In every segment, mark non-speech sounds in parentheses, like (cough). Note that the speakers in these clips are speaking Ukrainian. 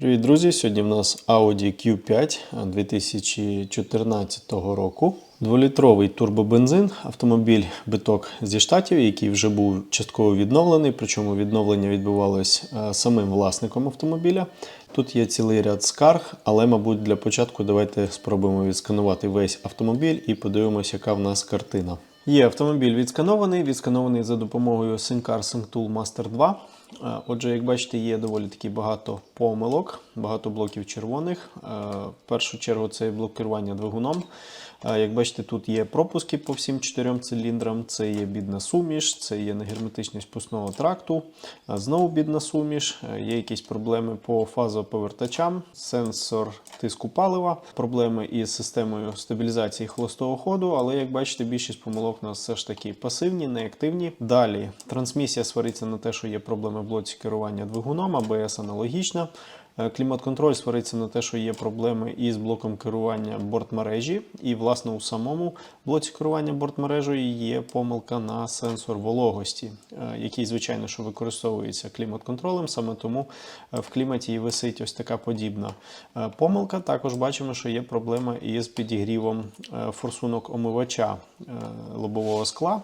Привіт, друзі! Сьогодні в нас Audi Q5 2014 року. Дволітровий турбобензин, автомобіль биток зі штатів, який вже був частково відновлений, причому відновлення відбувалось е, самим власником автомобіля. Тут є цілий ряд скарг, але, мабуть, для початку давайте спробуємо відсканувати весь автомобіль і подивимося, яка в нас картина. Є автомобіль відсканований, відсканований за допомогою SimCar SyncTool Master 2. Е, Отже, як бачите, є доволі таки багато помилок, багато блоків червоних. Е, В першу чергу це блок керування двигуном. Як бачите, тут є пропуски по всім чотирьом циліндрам, це є бідна суміш, це є негерметичність впускного тракту, знову бідна суміш, е, є якісь проблеми по фазоповертачам, сенсор тиску палива, проблеми із системою стабілізації холостого ходу, але як бачите, більшість помилок у нас все ж таки пасивні, неактивні. Далі трансмісія свариться на те, що є проблеми в блоці керування двигуном, АБС аналогічна. Е, Клімат-контроль свариться на те, що є проблеми із блоком керування бортмережі, і, власне, у самому блоці керування бортмережею є помилка на сенсор вологості, е, який, звичайно, що використовується клімат-контролем, саме тому е, в кліматі і висить ось така подібна помилка. Також бачимо, що є проблема із підігрівом форсунок омивача лобового скла.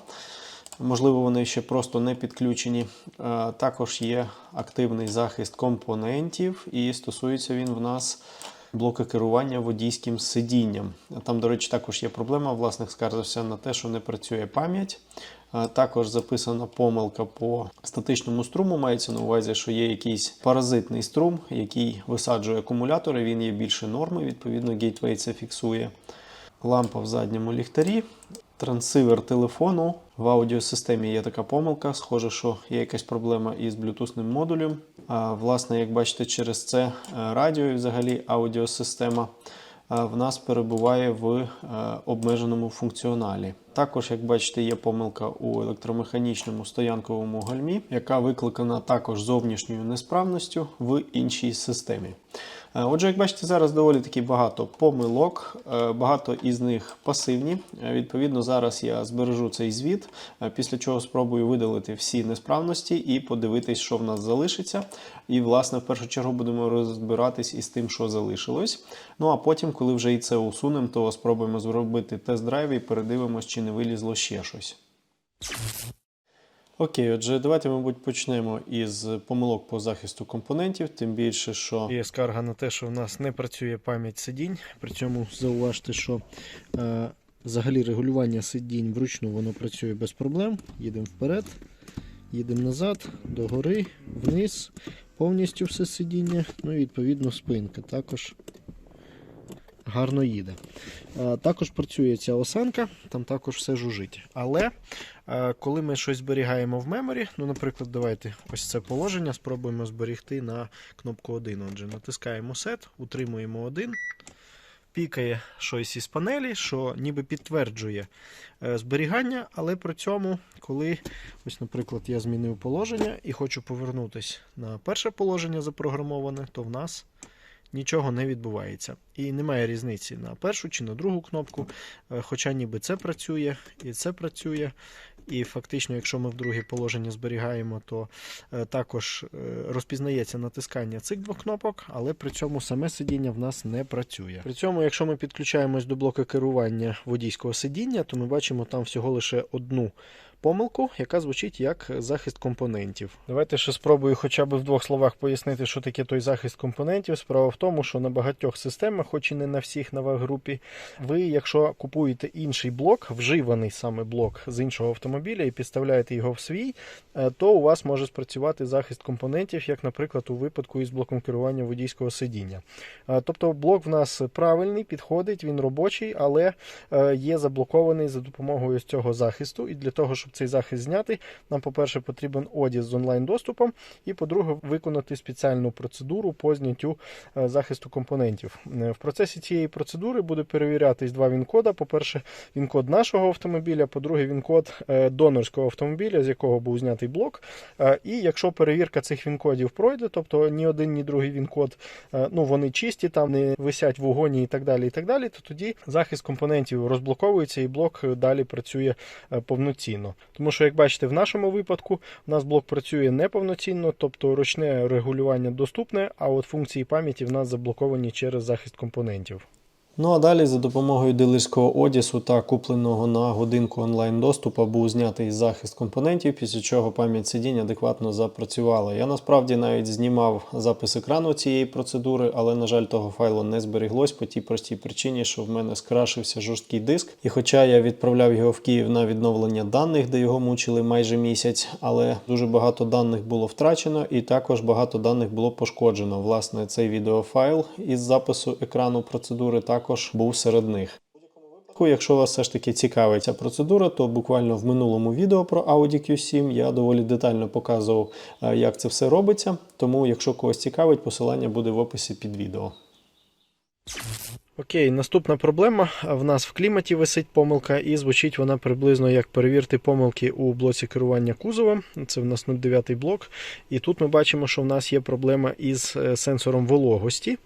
Можливо, вони ще просто не підключені. Е, Також є активний захист компонентів, і стосується він в нас блока керування водійським сидінням. Там, до речі, також є проблема. Власник скаржився на те, що не працює пам'ять. Е, Також записана помилка по статичному струму. Мається на увазі, що є якийсь паразитний струм, який висаджує акумулятори. Він є більше норми. Відповідно, Gateway це фіксує. Лампа в задньому ліхтарі, трансивер телефону. В аудіосистемі є така помилка. Схоже, що є якась проблема із блютусним модулем. А, власне, як бачите, через це е, радіо і взагалі аудіосистема е, в нас перебуває в е, обмеженому функціоналі. Також, як бачите, є помилка у електромеханічному стоянковому гальмі, яка викликана також зовнішньою несправністю в іншій системі. Е, Отже, як бачите, зараз доволі таки багато помилок, е, багато із них пасивні. Е, Відповідно, зараз я збережу цей звіт, після чого спробую видалити всі несправності і подивитись, що в нас залишиться. І, власне, в першу чергу будемо розбиратись із тим, що залишилось. Ну а потім, коли вже і це усунемо, то спробуємо зробити тест-драйв і передивимось, чи не вилізло ще щось. Окей, отже, давайте, мабуть, почнемо із помилок по захисту компонентів, тим більше, що Є скарга на те, що в нас не працює пам'ять сидінь. При цьому зауважте, що е, взагалі регулювання сидінь вручну воно працює без проблем. Їдемо вперед, їдемо назад, догори, вниз, повністю все сидіння. Ну і відповідно спинка також гарно їде. Е, також працює ця осанка, там також все жужить. Але е, коли ми щось зберігаємо в меморі, ну, наприклад, давайте ось це положення спробуємо зберігти на кнопку 1. Отже, натискаємо Set, утримуємо 1. Пікає щось із панелі, що ніби підтверджує е, зберігання, але при цьому, коли, ось, наприклад, я змінив положення і хочу повернутися на перше положення запрограмоване, то в нас нічого не відбувається. І немає різниці на першу чи на другу кнопку, е, хоча ніби це працює і це працює. І фактично, якщо ми в друге положення зберігаємо, то е, також е, розпізнається натискання цих двох кнопок, але при цьому саме сидіння в нас не працює. При цьому, якщо ми підключаємось до блоку керування водійського сидіння, то ми бачимо там всього лише одну помилку, яка звучить як захист компонентів. Давайте ще спробую хоча б в двох словах пояснити, що таке той захист компонентів. Справа в тому, що на багатьох системах, хоч і не на всіх на ваг-групі, ви, якщо купуєте інший блок, вживаний саме блок з іншого автомобіля і підставляєте його в свій, е, то у вас може спрацювати захист компонентів, як, наприклад, у випадку із блоком керування водійського сидіння. Е, Тобто блок в нас правильний, підходить, він робочий, але е, є заблокований за допомогою цього захисту. І для того, щоб цей захист зняти, нам, по-перше, потрібен одіс з онлайн-доступом, і, по-друге, виконати спеціальну процедуру по зняттю е, захисту компонентів. Е, В процесі цієї процедури буде перевірятись два він-кода. По-перше, він-код нашого автомобіля, по-друге, він-код е, донорського автомобіля, з якого був знятий блок. І якщо перевірка цих він-кодів пройде, тобто ні один, ні другий він-код, ну вони чисті, там не висять в угоні і так далі, і так далі, то тоді захист компонентів розблоковується і блок далі працює повноцінно. Тому що, як бачите, в нашому випадку у нас блок працює неповноцінно, тобто ручне регулювання доступне, а от функції пам'яті в нас заблоковані через захист компонентів. Ну а далі за допомогою дилерського одісу та купленого на годинку онлайн доступу був знятий захист компонентів, після чого пам'ять сидінь адекватно запрацювала. Я насправді навіть знімав запис екрану цієї процедури, але на жаль, того файлу не зберіглось по тій простій причині, що в мене скрашився жорсткий диск. І хоча я відправляв його в Київ на відновлення даних, де його мучили майже місяць, але дуже багато даних було втрачено, і також багато даних було пошкоджено. Власне, цей відеофайл із запису екрану процедури також був серед них. Якщо вас все ж таки цікавить ця процедура, то буквально в минулому відео про Audi Q7 я доволі детально показував, е, як це все робиться. Тому, якщо когось цікавить, посилання буде в описі під відео. Окей, наступна проблема. В нас в кліматі висить помилка, і звучить вона приблизно як перевірте помилки у блоці керування кузовом. Це в нас 09 блок. І тут ми бачимо, що в нас є проблема із е, сенсором вологості.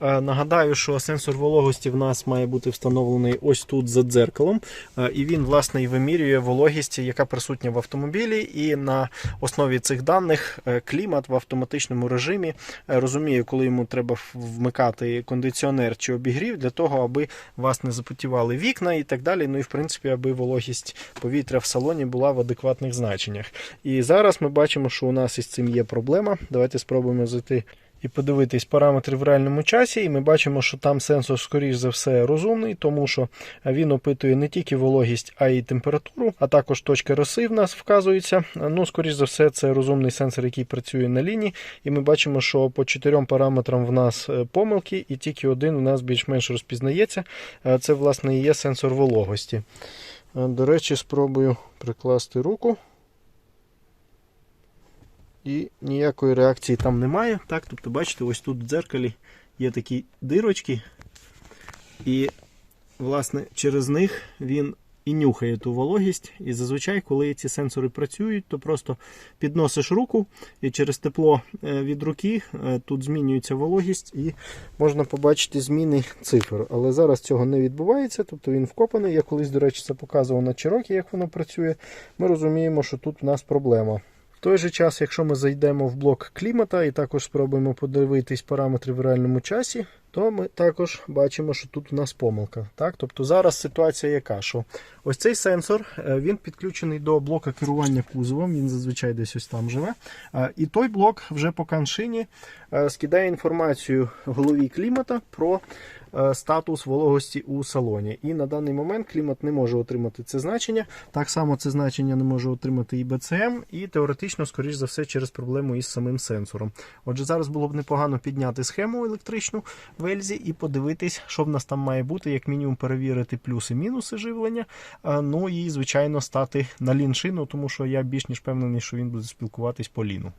Е, Нагадаю, що сенсор вологості в нас має бути встановлений ось тут за дзеркалом, Е, і він власне і вимірює вологість, яка присутня в автомобілі. І на основі цих даних клімат в автоматичному режимі розуміє, коли йому треба вмикати кондиціонер чи обігрів для того, аби вас не запотівали вікна і так далі. Ну і в принципі, аби вологість повітря в салоні була в адекватних значеннях. І зараз ми бачимо, що у нас із цим є проблема. Давайте спробуємо зайти і подивитись параметри в реальному часі, і ми бачимо, що там сенсор, скоріш за все, розумний, тому що він опитує не тільки вологість, а й температуру, а також точка роси в нас вказується. Ну, скоріш за все, це розумний сенсор, який працює на лінії. І ми бачимо, що по чотирьом параметрам в нас е, помилки, і тільки один у нас більш-менш розпізнається. Е, Це, власне, і є сенсор вологості. Е, До речі, спробую прикласти руку. І ніякої реакції там немає. Так, тобто, бачите, ось тут в дзеркалі є такі дирочки, і, власне, через них він і нюхає ту вологість. І зазвичай, коли ці сенсори працюють, то просто підносиш руку, і через тепло е, від руки е, тут змінюється вологість, і можна побачити зміни цифр. Але зараз цього не відбувається, тобто він вкопаний. Я колись, до речі, це показував на Cherokee, як воно працює. Ми розуміємо, що тут в нас проблема. В той же час, якщо ми зайдемо в блок клімата і також спробуємо подивитись параметри в реальному часі, то ми також бачимо, що тут у нас помилка. Так? Тобто зараз ситуація яка? Що ось цей сенсор е, він підключений до блока керування кузовом, він зазвичай десь ось там живе. І той блок вже по каншині е, скидає інформацію голові клімата про е, статус вологості у салоні. І на даний момент клімат не може отримати це значення. Так само це значення не може отримати і БЦМ, і теоретично, скоріш за все, через проблему із самим сенсором. Отже, зараз було б непогано підняти схему електричну в Ельзі і подивитись, що в нас там має бути, як мінімум перевірити плюси-мінуси живлення. Ну і, звичайно, стати на лін-шину, тому що я більш ніж впевнений, що він буде спілкуватись по ліну.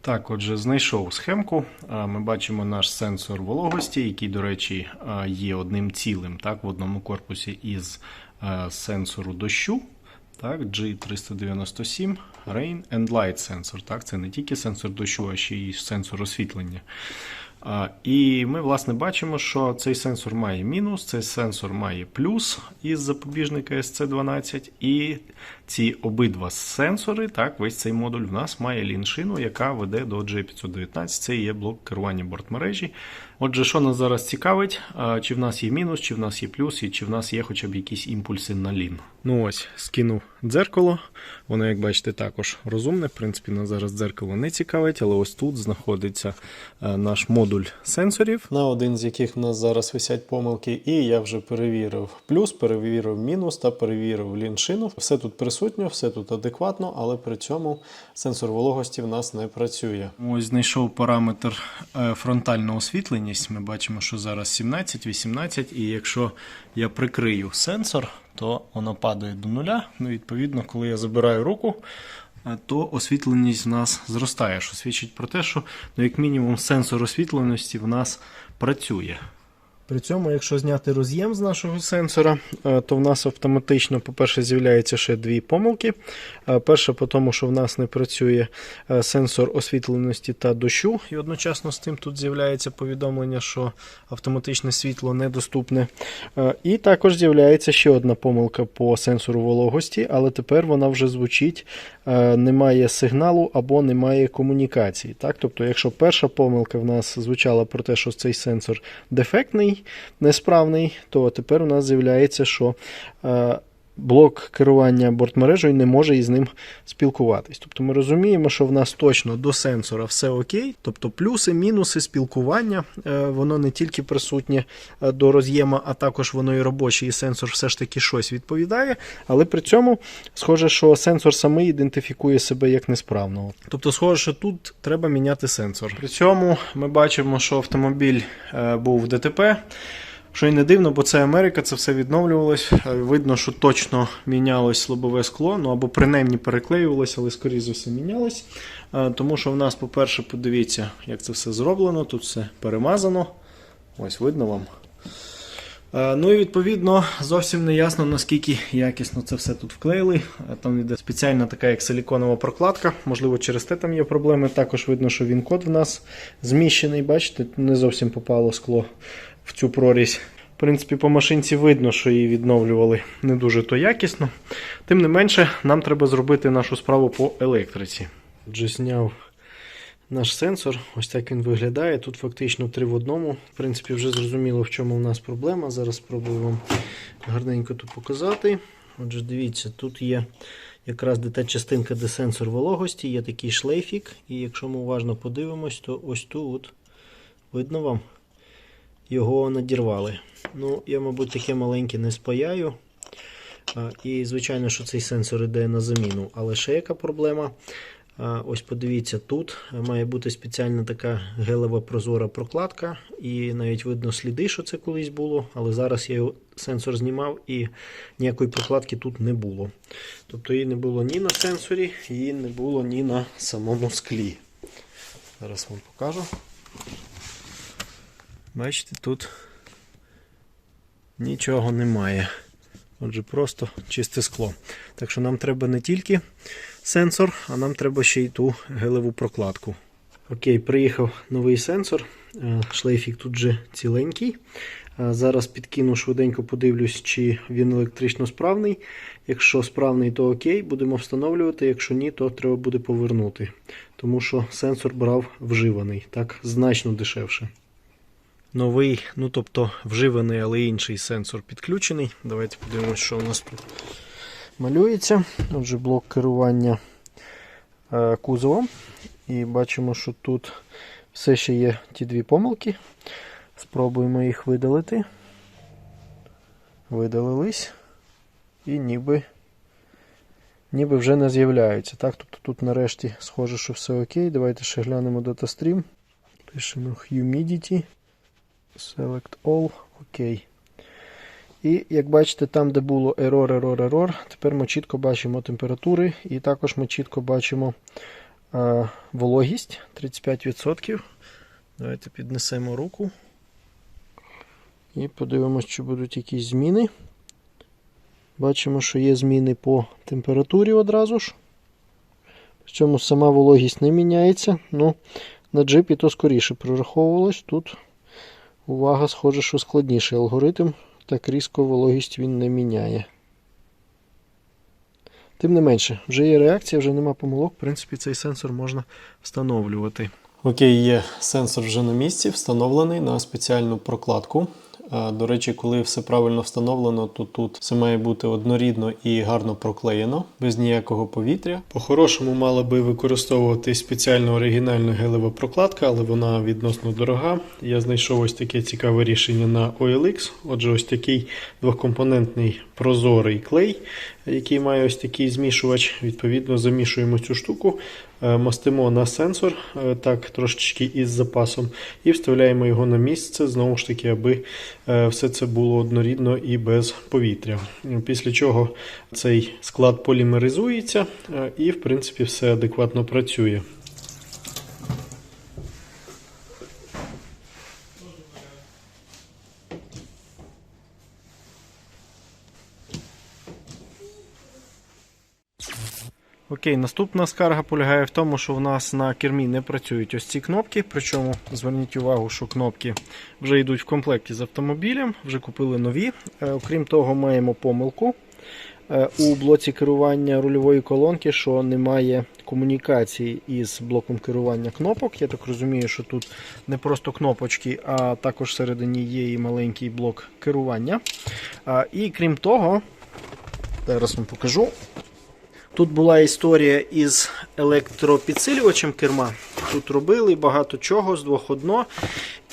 Так, отже, знайшов схемку. Ми бачимо наш сенсор вологості, який, до речі, є одним цілим так, в одному корпусі із сенсору дощу. Так, G397 Rain and Light Sensor. Так, Це не тільки сенсор дощу, а ще й сенсор освітлення. І ми, власне, бачимо, що цей сенсор має мінус, цей сенсор має плюс із запобіжника SC12, і ці обидва сенсори, так, весь цей модуль в нас має ліншину, яка веде до G519. Це є блок керування бортмережі. Отже, що нас зараз цікавить, чи в нас є мінус, чи в нас є плюс, і чи в нас є хоча б якісь імпульси на лін. Ну ось, скинув дзеркало. Воно, як бачите, також розумне. В принципі, нас зараз дзеркало не цікавить, але ось тут знаходиться е, наш модуль сенсорів. на один з яких в нас зараз висять помилки, і я вже перевірив плюс, перевірив мінус та перевірив ліншину. Все тут присутньо, все тут адекватно, але при цьому сенсор вологості в нас не працює. Ось знайшов параметр е, фронтальна освітленість. Ми бачимо, що зараз 17, 18, і якщо я прикрию сенсор, то воно падає до нуля. Ну, відповідно, коли я забираю руку, е, то освітленість в нас зростає, що свідчить про те, що ну, як мінімум сенсор освітленості в нас працює. При цьому, якщо зняти роз'єм з нашого сенсора, е, то в нас автоматично, по-перше, з'являється ще дві помилки. Е, Перша, по тому, що в нас не працює е, сенсор освітленості та дощу, і одночасно з тим тут з'являється повідомлення, що автоматичне світло недоступне. І також з'являється ще одна помилка по сенсору вологості, але тепер вона вже звучить: немає сигналу або немає комунікації. Так? Тобто, якщо перша помилка в нас звучала про те, що цей сенсор дефектний, несправний, то тепер у нас з'являється, що е, блок керування бортмережею не може із ним спілкуватись. Тобто ми розуміємо, що в нас точно до сенсора все окей. Тобто плюси, мінуси спілкування, е, воно не тільки присутнє е, до роз'єма, а також воно і робоче, і сенсор все ж таки щось відповідає. Але при цьому схоже, що сенсор самий ідентифікує себе як несправного. Тобто, схоже, що тут треба міняти сенсор. При цьому ми бачимо, що автомобіль е, був в ДТП. Що й не дивно, бо це Америка, це все відновлювалось. Е, Видно, що точно мінялось лобове скло, ну або принаймні переклеювалось, але скоріше за все мінялось. Е, Тому що в нас, по-перше, подивіться, як це все зроблено. Тут все перемазано. Ось видно вам. Е, Ну і відповідно зовсім не ясно, наскільки якісно це все тут вклеїли. Там йде спеціальна така як силіконова прокладка. Можливо, через те там є проблеми. Також видно, що він код в нас зміщений. Бачите, не зовсім попало скло в цю прорізь. В принципі, по машинці видно, що її відновлювали не дуже то якісно. Тим не менше, нам треба зробити нашу справу по електриці. Отже, зняв наш сенсор. Ось так він виглядає. Тут фактично три в одному. В принципі, вже зрозуміло, в чому в нас проблема. Зараз спробую вам гарненько тут показати. Отже, дивіться, тут є якраз де та частинка, де сенсор вологості, є такий шлейфік. І якщо ми уважно подивимось, то ось тут видно вам, його надірвали. Ну, я, мабуть, таке маленьке не спаяю. І, звичайно, що цей сенсор іде на заміну. Але ще яка проблема? Ось подивіться, тут має бути спеціальна така гелева прозора прокладка, і навіть видно сліди, що це колись було, але зараз я його сенсор знімав і ніякої прокладки тут не було. Тобто її не було ні на сенсорі, її не було ні на самому склі. Зараз вам покажу. Бачите, тут нічого немає. Отже, просто чисте скло. Так що нам треба не тільки сенсор, а нам треба ще й ту гелеву прокладку. Окей, приїхав новий сенсор. Е, Шлейфік тут же ціленький. Е, Зараз підкину швиденько, подивлюсь, чи він електрично справний. Якщо справний, то окей, будемо встановлювати. Якщо ні, то треба буде повернути. Тому що сенсор брав вживаний, так значно дешевше. Новий, ну тобто вживаний, але інший сенсор підключений. Давайте подивимося, що у нас тут малюється. Отже, блок керування е, кузовом. І бачимо, що тут все ще є ті дві помилки. Спробуємо їх видалити. Видалились. І ніби, ніби вже не з'являються. Так? Тобто тут нарешті схоже, що все окей. Давайте ще глянемо DataStream. Пишемо Humidity. Select All. Окей. І як бачите, там, де було error, error, error, тепер ми чітко бачимо температури, і також ми чітко бачимо е, вологість 35%. Давайте піднесемо руку. І подивимось, чи будуть якісь зміни. Бачимо, що є зміни по температурі одразу ж. Причому сама вологість не міняється. Ну, на джипі то скоріше прораховувалось. Тут увага, схоже, що складніший алгоритм. Так різко вологість він не міняє. Тим не менше, вже є реакція, вже нема помилок. В принципі, цей сенсор можна встановлювати. Окей, є сенсор вже на місці, встановлений на спеціальну прокладку. До речі, коли все правильно встановлено, то тут все має бути однорідно і гарно проклеєно, без ніякого повітря. По-хорошому мала би використовувати спеціальну оригінальна гелева прокладка, але вона відносно дорога. Я знайшов ось таке цікаве рішення на OLX. Отже, ось такий двохкомпонентний прозорий клей, який має ось такий змішувач. Відповідно, замішуємо цю штуку, е, мастимо на сенсор, е, так трошечки із запасом, і вставляємо його на місце, знову ж таки, аби е, все це було однорідно і без повітря. Після чого цей склад полімеризується і, в принципі, все адекватно працює. Окей, наступна скарга полягає в тому, що в нас на кермі не працюють ось ці кнопки. Причому зверніть увагу, що кнопки вже йдуть в комплекті з автомобілем, вже купили нові. Е, Окрім того, маємо помилку е, у блоці керування рульової колонки, що немає комунікації із блоком керування кнопок. Я так розумію, що тут не просто кнопочки, а також всередині є і маленький блок керування. І крім того, зараз вам покажу. Тут була історія із електропідсилювачем керма. Тут робили багато чого з двох одно.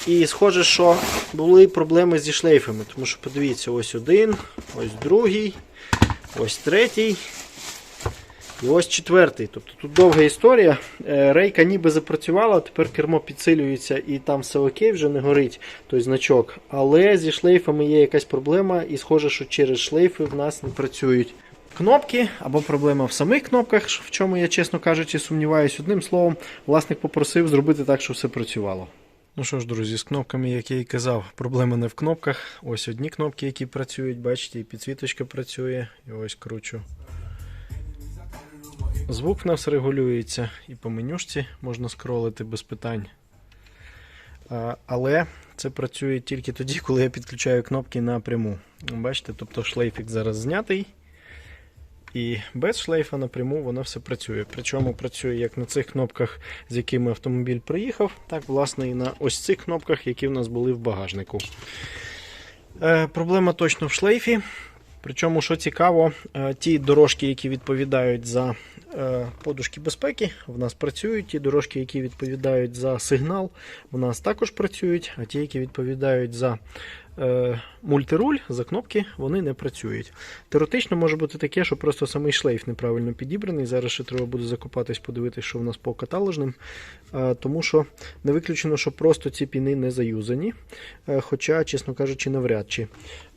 І схоже, що були проблеми зі шлейфами. Тому що подивіться, ось один, ось другий, ось третій. І ось четвертий. Тобто тут довга історія. Е, Рейка ніби запрацювала, тепер кермо підсилюється і там все окей, вже не горить той значок. Але зі шлейфами є якась проблема, і схоже, що через шлейфи в нас не працюють кнопки, або проблема в самих кнопках, в чому я, чесно кажучи, сумніваюсь. Одним словом, власник попросив зробити так, щоб все працювало. Ну що ж, друзі, з кнопками, як я і казав, проблема не в кнопках. Ось одні кнопки, які працюють, бачите, і підсвіточка працює, і ось кручу. Звук в нас регулюється, і по менюшці можна скролити без питань. Але це працює тільки тоді, коли я підключаю кнопки напряму. Бачите, тобто шлейфік зараз знятий. І без шлейфа напряму воно все працює. Причому працює як на цих кнопках, з якими автомобіль приїхав, так власне і на ось цих кнопках, які в нас були в багажнику. Е, проблема точно в шлейфі. Причому, що цікаво, е, ті дорожки, які відповідають за е, подушки безпеки, в нас працюють. Ті дорожки, які відповідають за сигнал, в нас також працюють, а ті, які відповідають за мультируль, за кнопки, вони не працюють. Теоретично може бути таке, що просто самий шлейф неправильно підібраний. Зараз ще треба буде закопатись, подивитися, що в нас по каталожним. Е, тому що не виключено, що просто ці піни не заюзані. Е, хоча, чесно кажучи, навряд чи.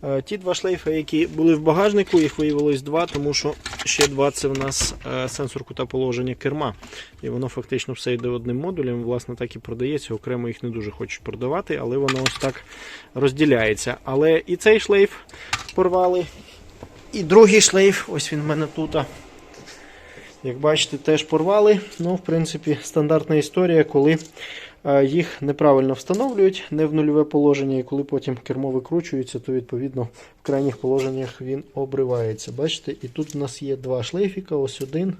Е, Ті два шлейфи, які були в багажнику, їх виявилось два, тому що ще два це в нас е, сенсор кута положення керма. І воно фактично все йде одним модулем. Власне, так і продається. Окремо їх не дуже хочуть продавати, але воно ось так розділяється. Але і цей шлейф порвали, і другий шлейф, ось він в мене тут. Як бачите, теж порвали. Ну, в принципі, стандартна історія, коли їх неправильно встановлюють, не в нульове положення, і коли потім кермо викручується, то відповідно в крайніх положеннях він обривається. Бачите, і тут в нас є два шлейфіка, ось один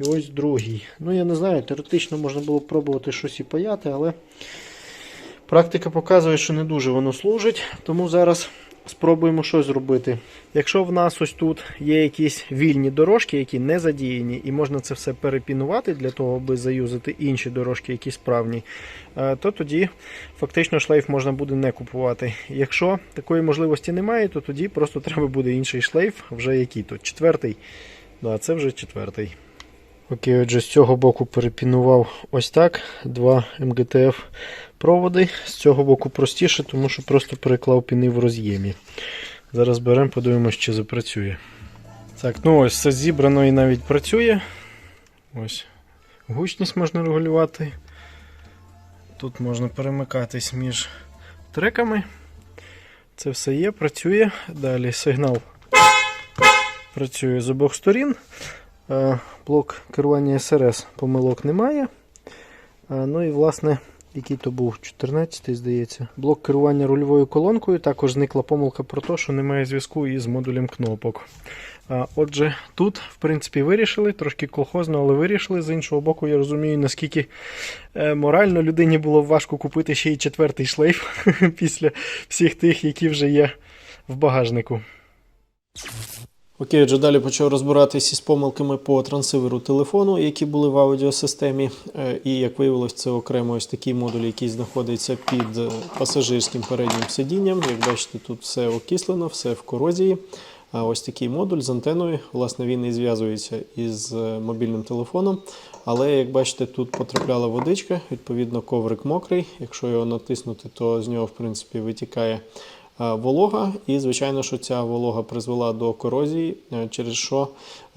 і ось другий. Ну, я не знаю, теоретично можна було пробувати щось і паяти, але практика показує, що не дуже воно служить. Тому зараз спробуємо щось зробити. Якщо в нас ось тут є якісь вільні дорожки, які не задіяні, і можна це все перепінувати для того, аби заюзати інші дорожки, які справні, е, то тоді фактично шлейф можна буде не купувати. Якщо такої можливості немає, то тоді просто (laughs) треба буде інший шлейф, вже який тут четвертий. Да, це вже четвертий. Окей, отже, з цього боку перепінував ось так. Два МГТФ проводи. З цього боку простіше, тому що просто переклав піни в роз'ємі. Зараз беремо, подивимось, чи запрацює. Так, ну ось все зібрано і навіть працює. Ось. Гучність можна регулювати. Тут можна перемикатись між треками. Це все є, працює. Далі сигнал працює з обох сторін. Е, Блок керування СРС помилок немає. Е, Ну і власне, який то був 14 здається. Блок керування рульовою колонкою. Також зникла помилка про те, що немає зв'язку із модулем кнопок. Е, Отже, тут, в принципі, вирішили, трошки колхозно, але вирішили. З іншого боку, я розумію, наскільки морально людині було важко купити ще й четвертий шлейф (laughs) після всіх тих, які вже є в багажнику. Окей, отже, далі почав розбиратися із помилками по трансиверу телефону, які були в аудіосистемі. Е, І як виявилось, це окремо ось такий модуль, який знаходиться під е, пасажирським переднім сидінням. Як бачите, тут все окислено, все в корозії. А ось такий модуль з антеною. Власне, він і зв'язується із е, мобільним телефоном. Але як бачите, тут потрапляла водичка, відповідно, коврик мокрий. Якщо його натиснути, то з нього в принципі витікає волога. І, звичайно, що ця волога призвела до корозії, е, через що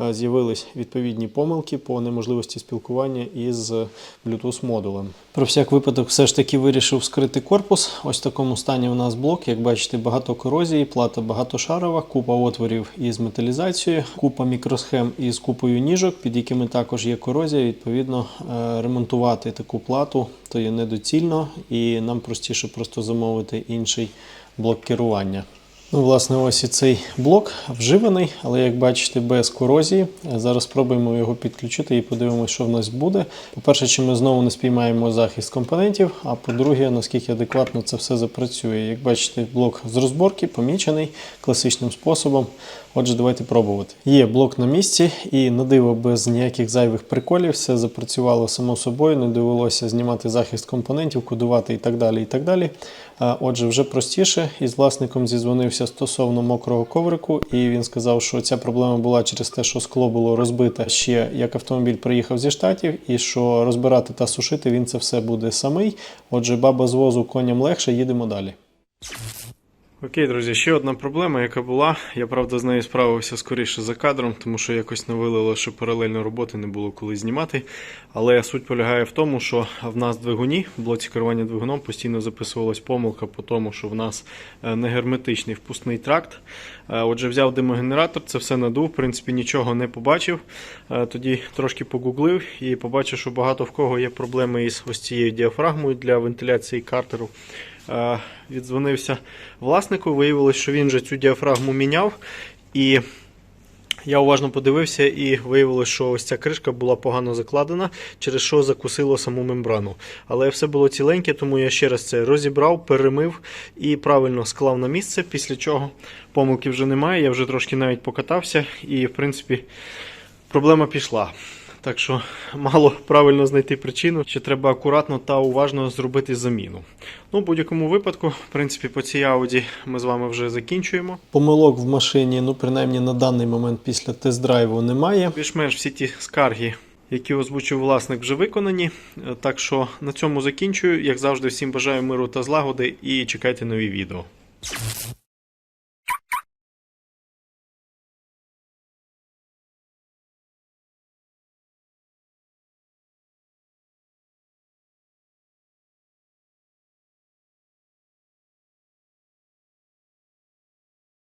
е, з'явились відповідні помилки по неможливості спілкування із Bluetooth модулем. Про всяк випадок, все ж таки вирішив вскрити корпус. Ось в такому стані у нас блок. Як бачите, багато корозії, плата багатошарова, купа отворів із металізацією, купа мікросхем із купою ніжок, під якими також є корозія. Відповідно, е, ремонтувати таку плату то є недоцільно, і нам простіше просто замовити інший блок керування. Ну, власне, ось і цей блок вживаний, але як бачите, без корозії. Зараз спробуємо його підключити і подивимося, що в нас буде. По-перше, чи ми знову не спіймаємо захист компонентів, а по-друге, наскільки адекватно це все запрацює. Як бачите, блок з розборки помічений класичним способом. Отже, давайте пробувати. Є блок на місці, і на диво без ніяких зайвих приколів, все запрацювало само собою, не довелося знімати захист компонентів, кодувати і так далі. і так далі. Отже, вже простіше. Із власником зізвонився стосовно мокрого коврику, і він сказав, що ця проблема була через те, що скло було розбите ще як автомобіль приїхав зі штатів, і що розбирати та сушити він це все буде самий. Отже, баба з возу коням легше, їдемо далі. Окей, друзі, ще одна проблема, яка була. Я правда з нею справився скоріше за кадром, тому що якось навилило, що паралельно роботи не було коли знімати. Але суть полягає в тому, що в нас двигуні, в блоці керування двигуном постійно записувалась помилка по тому, що в нас е, не герметичний впускний тракт. Е, Отже, взяв димогенератор, це все надув, в принципі, нічого не побачив. Е, Тоді трошки погуглив і побачив, що багато в кого є проблеми із ось цією діафрагмою для вентиляції картеру. Е, Віддзвонився власнику, виявилось, що він же цю діафрагму міняв. І я уважно подивився і виявилось, що ось ця кришка була погано закладена, через що закусило саму мембрану. Але все було ціленьке, тому я ще раз це розібрав, перемив і правильно склав на місце, після чого помилки вже немає. Я вже трошки навіть покатався, і в принципі проблема пішла. Так що мало правильно знайти причину, що треба акуратно та уважно зробити заміну. Ну, в будь-якому випадку, в принципі, по цій ауді ми з вами вже закінчуємо. Помилок в машині, ну принаймні на даний момент після тест-драйву немає. Більш-менш всі ті скарги, які озвучив власник, вже виконані. Е, Так що на цьому закінчую. Як завжди, всім бажаю миру та злагоди і чекайте нові відео.